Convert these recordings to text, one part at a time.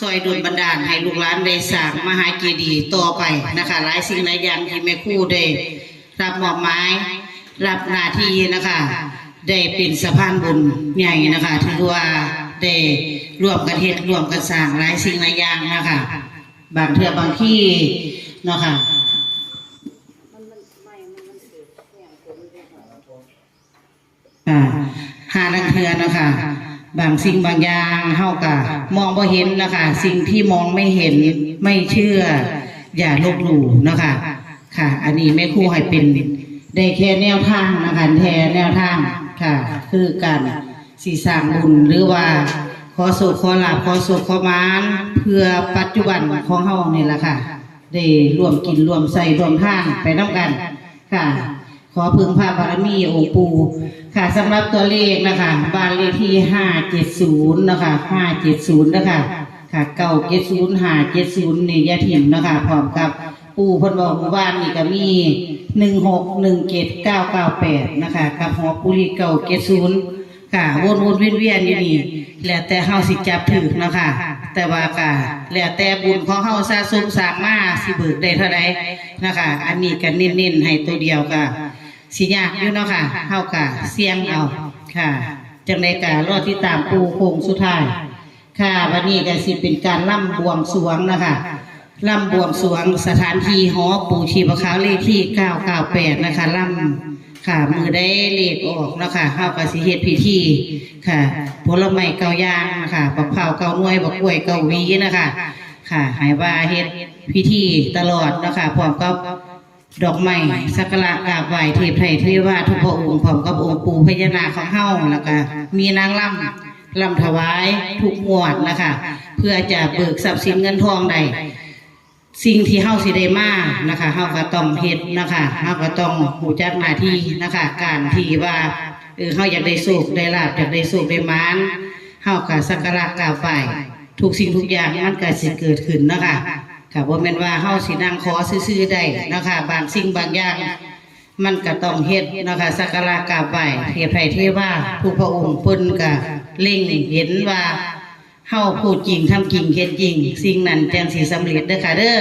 ซอยดลบันดาลให้ลูกหลานได้สร้างมหาเจดีย์ต่อไปนะคะหลายสิ่งหลายอย่างที่แม่คู่ได้รับมอบหมายรับหน้าที่นะคะ ได้เป็นสะพานบุญใหญ่นะคะถือว่าได้ร่วมกันเฮ็ดร่วมกันสร้างหลายสิ่งหลายอย่างนะคะบางเทื่อบางที่เนาะค่ะอ่าหาลังเทือนะคะ บางสิ่งบางอย่างเฮากะมองบ่เห็นนะคะ สิ่งที่มองไม่เห็นไม่เชื่อ อย่าลบหลู่นะคะ ค่ะ อันนี้แม่ครูให้เป็นได้แค่แนวทางนะคะแค่แนวทางค่ะ คือการสีสร้างบุญหรือว่าขอสุขขอลาภขอสุขขอมานเพื่อปัจจุบันของเฮานี่แหละค่ะ ได้ร่วมกินร่วมใส่ร่วมทานไปน้ำกันค่ะ ขอพึงพระบารมีองค์ปู่ค่ะสำหรับตัวเลขนะคะบ้านเลขที่ห้าเจ็ดศูนย์นะคะห้าเจ็ดศูนย์นะคะค่ะเก้าเจ็ดศูนย์ห้าเจ็ดศูนย์นี่ยาถิ่มนะคะพร้อมกับปู่พนบอกหมู่บ้านนี่ก็มีหนึ่งหกหนึ่งเจ็ดเก้าเก้าแปดนะคะกับหอปุริเก้าเจ็ดศูนย์ค่ะวนวนเวียนเวียนอยู่นี่แล้วแต่เฮาสิจับถือนะคะแต่ว่าก็แล้วแต่บุญของเฮาสะสมสร้างมาสิเบิกได้เท่าใดนะคะ อันนี้ก็เน้นๆให้ตัวเดียวก็ สิยากอยู่เนาะค่ะเฮากะเสียงเอาค่ะจังไดกะรอที่ตามปูโคงสุดท้ายค่ะ วันนี้ก็สิเป็นการล่ำบวงสรวงนะคะล่ำบวงสรวงสถานที่หอปูชีพขาวเลขที่ 998 นะคะล่ำค่ะ มือได้เลขออกเนาะคะเฮาก็สิเฮ็ดพิธีค่ะผลไม้เกาย่างนะคะบักเผาวเกาหน่วยบักกล้วยเกาหวีนะคะ ค่ะให้ว่าเฮ็ดพิธีตลอดเนาะคะพร้อมกับ ดอกไม้สักการะกราบไหว้เทพไทยเทวาทุกพระองค์พร้อมกับองค์ปู่พญานาคของเฮาแล้วก็มีนางล่ำล่ำถวายทุกงวดนะคะ เพื่อจะเบิกทรัพย์สินเงินทองใดสิ่งที่เฮาสิได้มานะคะเฮาก็ต้องเฮ็ดนะคะเฮาก็ต้องหูจักหน้าที่นะคะ การที่ว่าเออเฮาอยากได้สุขได้ลาบอยากได้สุขได้มานเฮาก็สักการะกราบไหว้ทุกสิ่งทุกอย่างมันก็สิเกิดขึ้นนะคะ ค่ะบ่แม่นว่าเฮาสินั่งขอซื่อๆได้นะคะบางสิ่งบางอย่าง มันก็ต้องเฮ็ดนะคะสักการะกราบไหว้เทพไทยเทว่าผู้พระองค์เพิ่นก็เล็งเห็นว่าเฮาพูดจริงทำจริงเฮ็ดจริง สิ่งนั้นจังสิสำเร็จเด้อค่ะเด้อ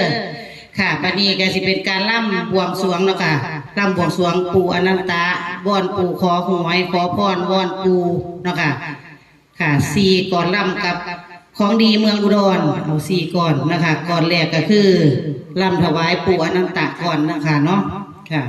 ค่ะบัดนี้ก็สิเป็นการล่ำบวงสรวงเนาะค่ะล่ำบวงสรวงปู่อนันตะวอนปู่ขอหวยขอพรวอนปู่เนาะค่ะค่ะสี่ก่อนล่ำกับ ของดีเมืองอุดรเอาสี่ก่อนนะคะก่อนแรกก็คือล่ำถวายปู่อนันตะก่อนนะคะเนาะค่ะ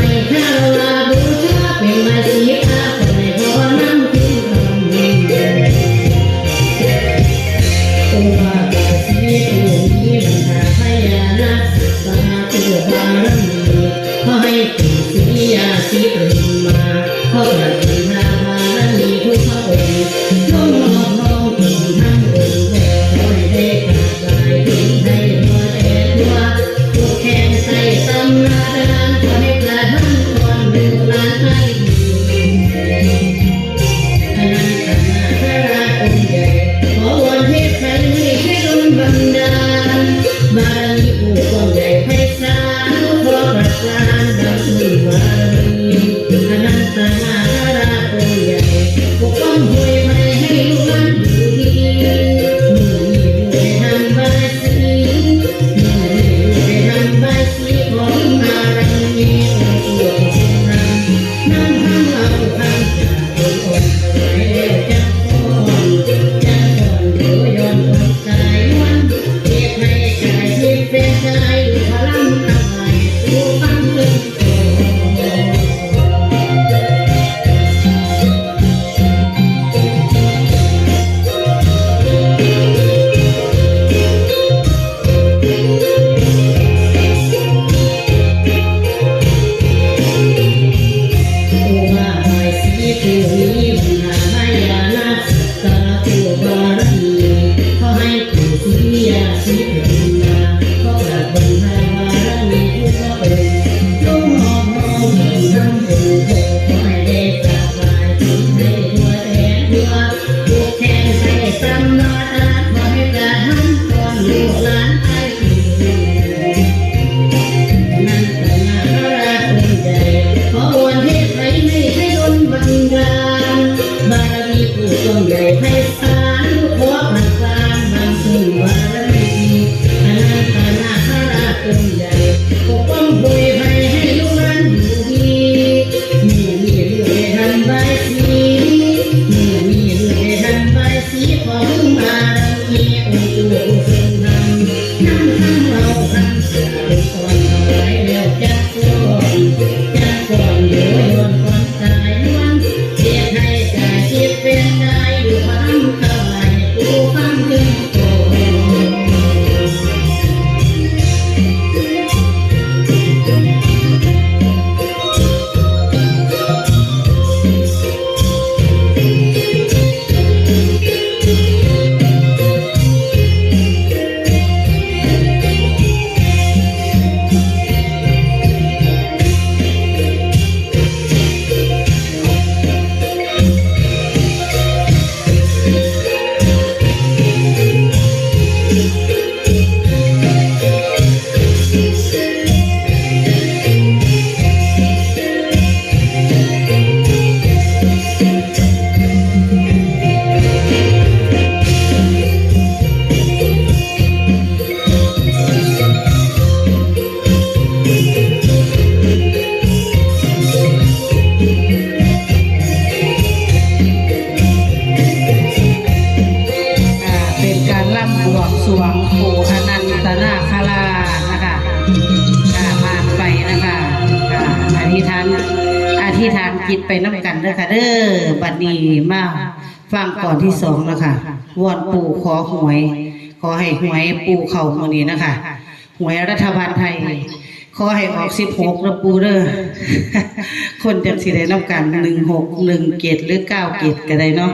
my Cadillac. จิตไปน้ำกันเด้อค่ะเด้อบัดนี้มาฟังก่อนที่สองแล้วค่ะวอนปู่ขอหวย ขอให้หวยปู่เข่ามือนี้นะคะหวยรัฐบาลไทย ขอให้ออกสิบหกนะปู่เด้อคนจังสิได้รับกัน16 1เกตหรือเก้าเกตก็ได้เนาะ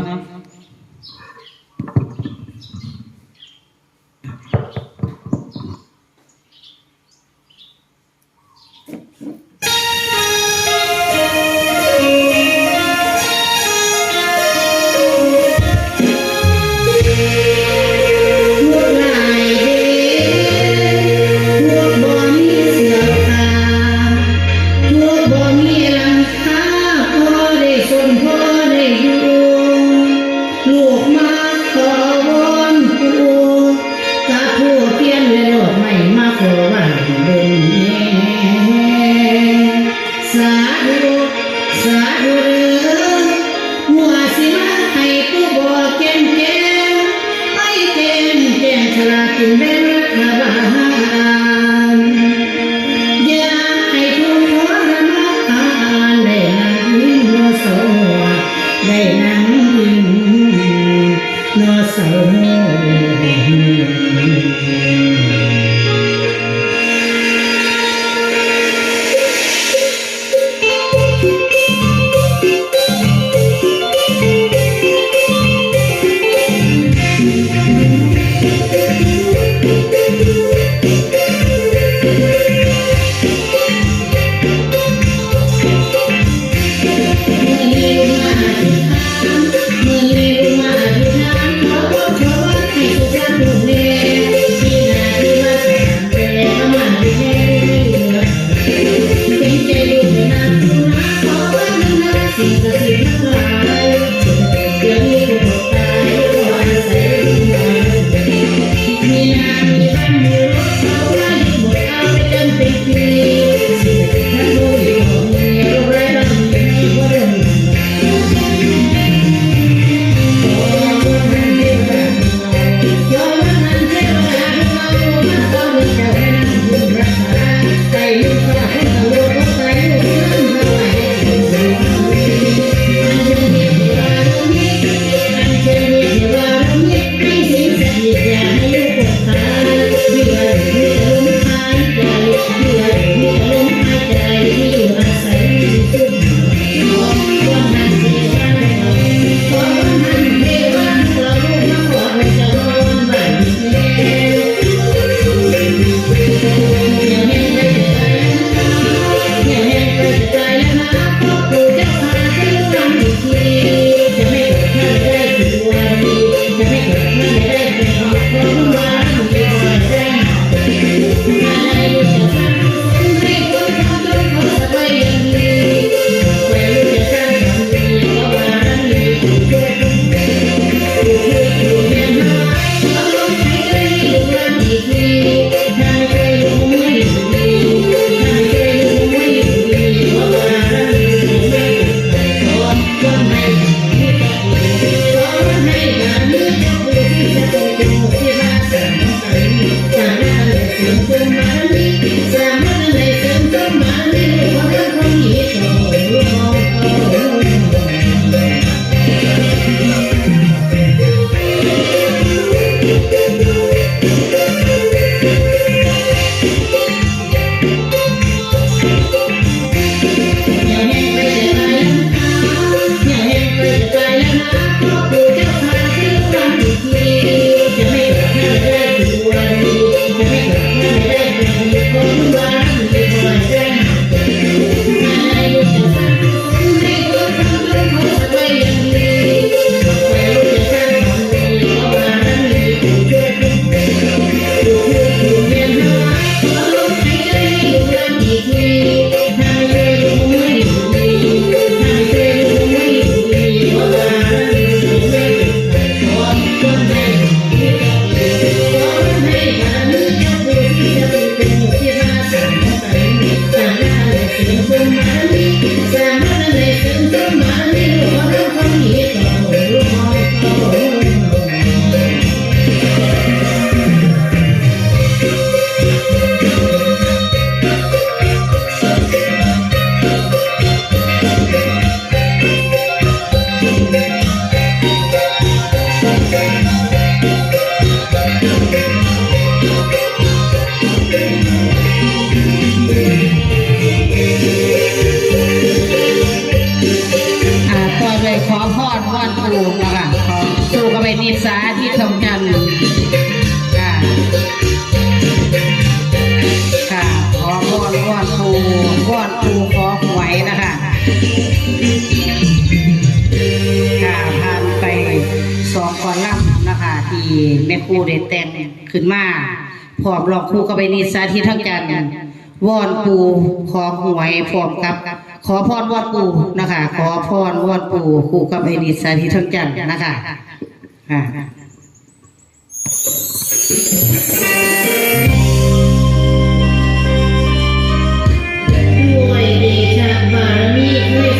ได้แต่งขึ้นมาพร้อมลองคู่ก็ไปนิสาธิตทั้งจันวอนปูขอหวยพร้อมกับ ขอพรวอนปูนะคะ ขอพรวอนปูคู่กับไปนิสาธิตทั้งจันนะคะอ่ด้วยเดชะบารมีด้วย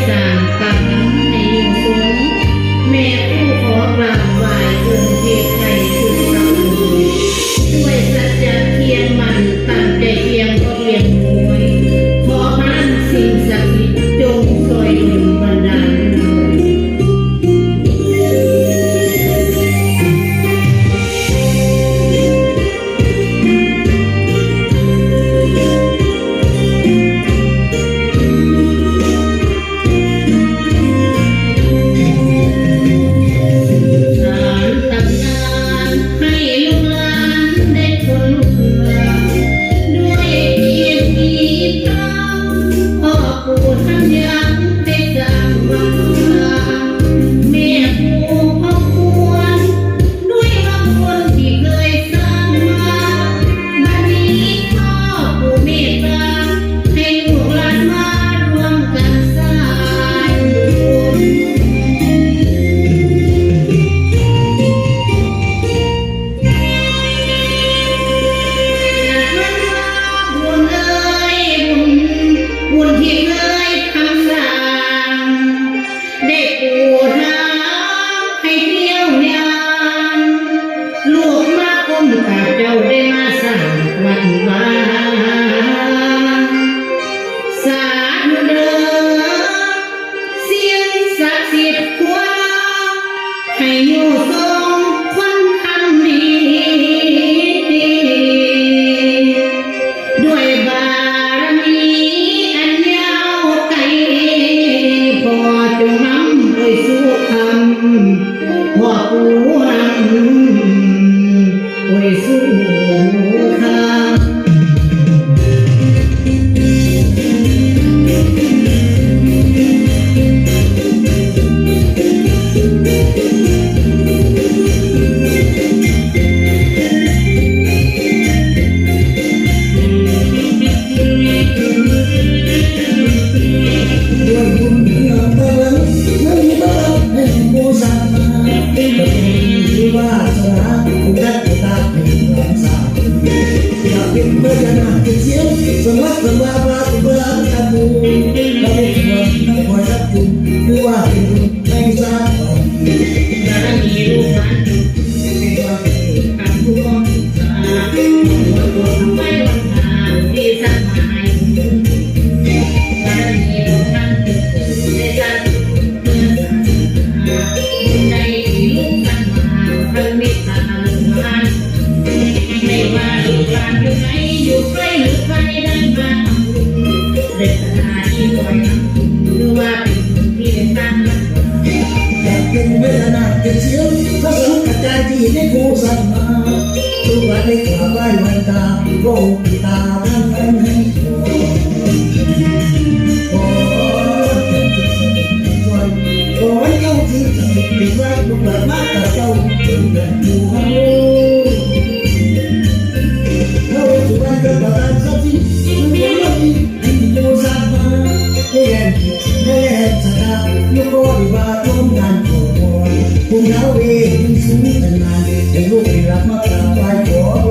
ผู้เราเองสูงขนาดแต่ลูกได้รับมากราบไหว้ขอพ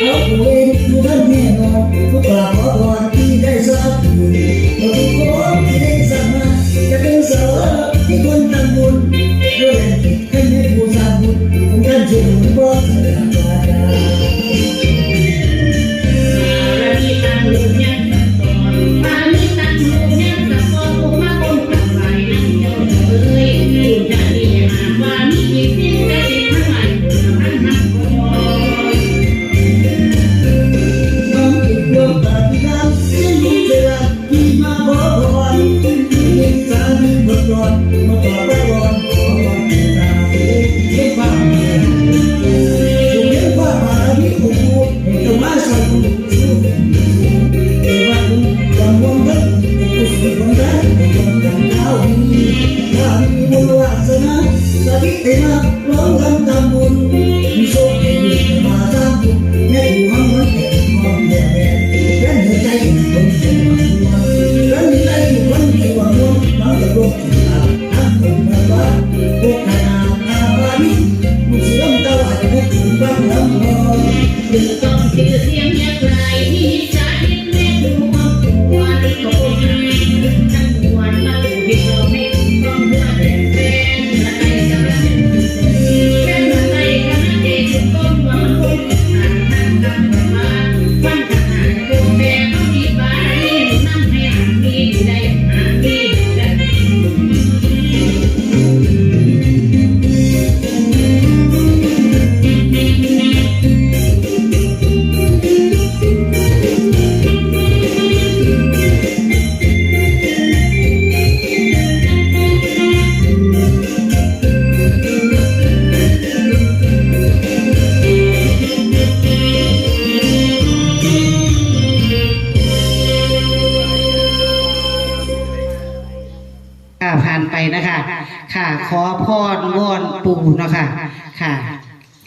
เอาผู้เองทุกท่านแน่นอนทุกกราบขอพรที่ได้ทราบอยู่เราทุกคนที่ได้สร้างมาจะเป็นเสาที่คน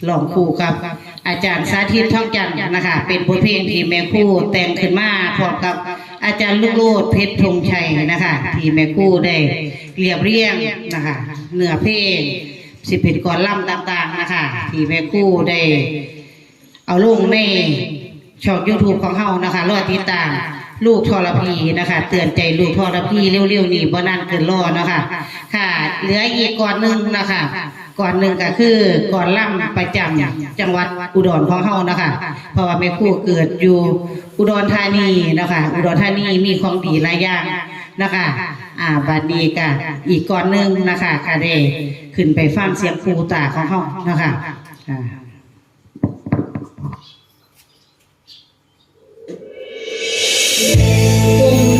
ลองคู่กับ อาจารย์สาธิตท่องจันทร์นะคะ เป็นบทเพลงที่แม่คู่แต่งขึ้นมาพร้อมกับอาจารย์ลูกโลดเพชรธงชัยนะคะ ที่แม่คู่ได้เรียบเรียงนะคะ เนื้อเพลงสิบเป็นกรล่ำต่างๆนะคะ ที่แม่คู่ได้ เอาลงในช่องยูทูบของเฮานะคะรอติดตามลูกทรพีนะคะ เตือนใจลูกทรพีเร็วๆนี่บ่นานเกินรอนะคะ ค่ะ เหลืออีกก่อนหนึ่งนะคะ ก่อนหนึ่งก็คือก่อนล่ำประจำจังหวัดอุดรของเฮานะคะเพราะว่าแม่คู่เกิดอยู่อุดรธานีนะคะอุดรธานีมีของดีหลายอย่างนะคะอ่าบัดนี้ก็อีกก่อนหนึ่งนะคะค่ะได้ขึ้นไปฟังเสียงครูตาของเฮานะคะอ่าอง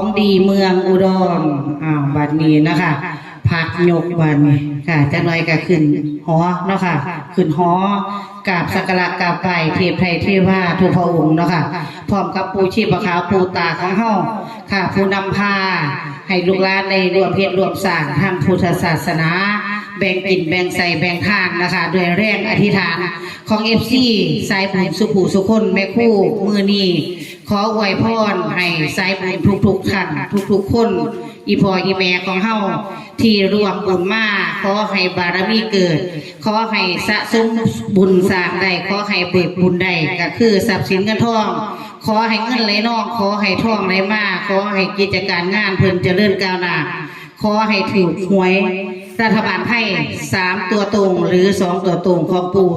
ของดีเมืองอุดรอ้าวบัดนี้นะคะผักยกบัดนี้ค่ะจะน้อยก็ขึ้นหอเนาะค่ะ ขึ้นหอกราบสักการะกราบไปเทพไทยเทวาทุกพระองค์เนาะค่ะพร้อมกับปูชีพขาวปูตาของเฮาค่ะ ผู้นำพาให้ลูกหลานในรวมเพศรวมสร้างทางพุทธศาสนา แบ่งกินแบ่งใส่แบ่งทานนะคะด้วยแรงอธิษฐานของเอฟซีสายบุญสุขูสุคนแม่คู่มือนีขออวยพรให้สายบุญทุกๆท่านทุกๆคนอีพออีแม่ของเฮาที่ร่วมบุญมาขอให้บารมีเกิด ขอให้สะสมบุญสร้างได้ขอให้เบิกบุญได้ก็คือทรัพย์สินเงินทอง ขอให้เงินไหลนอง ขอให้ทองไหลมาขอให้กิจการงานเพิ่นเจริญก้าวหน้าขอให้ถูกหวย รัฐบาลไทยสามตัวตรงหรือสองตัวตรงของปู่